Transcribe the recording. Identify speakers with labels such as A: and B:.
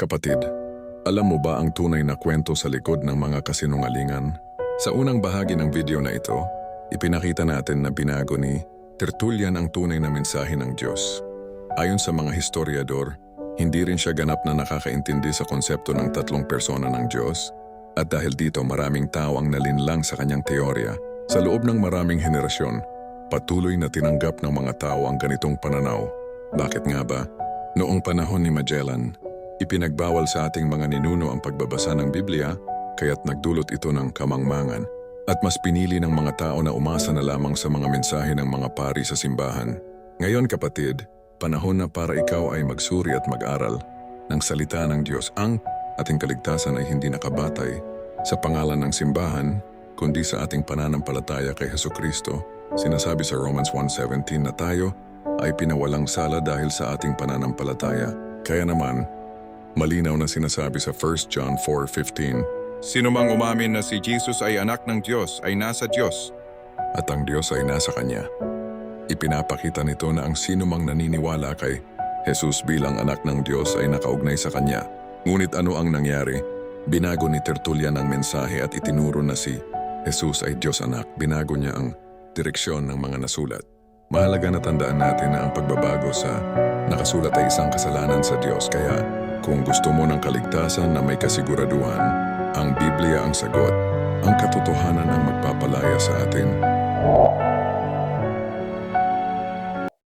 A: Kapatid, alam mo ba ang tunay na kwento sa likod ng mga kasinungalingan? Sa unang bahagi ng video na ito, ipinakita natin na binago ni Tertullian ang tunay na mensahe ng Diyos. Ayon sa mga historiador, hindi rin siya ganap na nakakaintindi sa konsepto ng tatlong persona ng Diyos at dahil dito maraming tao ang nalinlang sa kanyang teorya. Sa loob ng maraming henerasyon, patuloy na tinanggap ng mga tao ang ganitong pananaw. Bakit nga ba? Noong panahon ni Magellan, ipinagbawal sa ating mga ninuno ang pagbabasa ng Biblia kaya't nagdulot ito ng kamangmangan at mas pinili ng mga tao na umasa na lamang sa mga mensahe ng mga pari sa simbahan. Ngayon kapatid, panahon na para ikaw ay magsuri at mag-aral ng salita ng Diyos ang ating kaligtasan ay hindi nakabatay sa pangalan ng simbahan kundi sa ating pananampalataya kay Heso Kristo. Sinasabi sa Romans 1.17 na tayo ay pinawalang sala dahil sa ating pananampalataya. Kaya naman, malinaw na sinasabi sa 1 John 4.15
B: Sino mang umamin na si Jesus ay anak ng Diyos ay nasa Diyos.
A: at ang Diyos ay nasa Kanya. Ipinapakita nito na ang sino mang naniniwala kay Jesus bilang anak ng Diyos ay nakaugnay sa Kanya. Ngunit ano ang nangyari? Binago ni Tertullian ang mensahe at itinuro na si Jesus ay Diyos anak. Binago niya ang direksyon ng mga nasulat. Mahalaga na tandaan natin na ang pagbabago sa nakasulat ay isang kasalanan sa Diyos. Kaya kung gusto mo ng kaligtasan na may kasiguraduhan, ang Biblia ang sagot, ang katotohanan ang magpapalaya sa atin.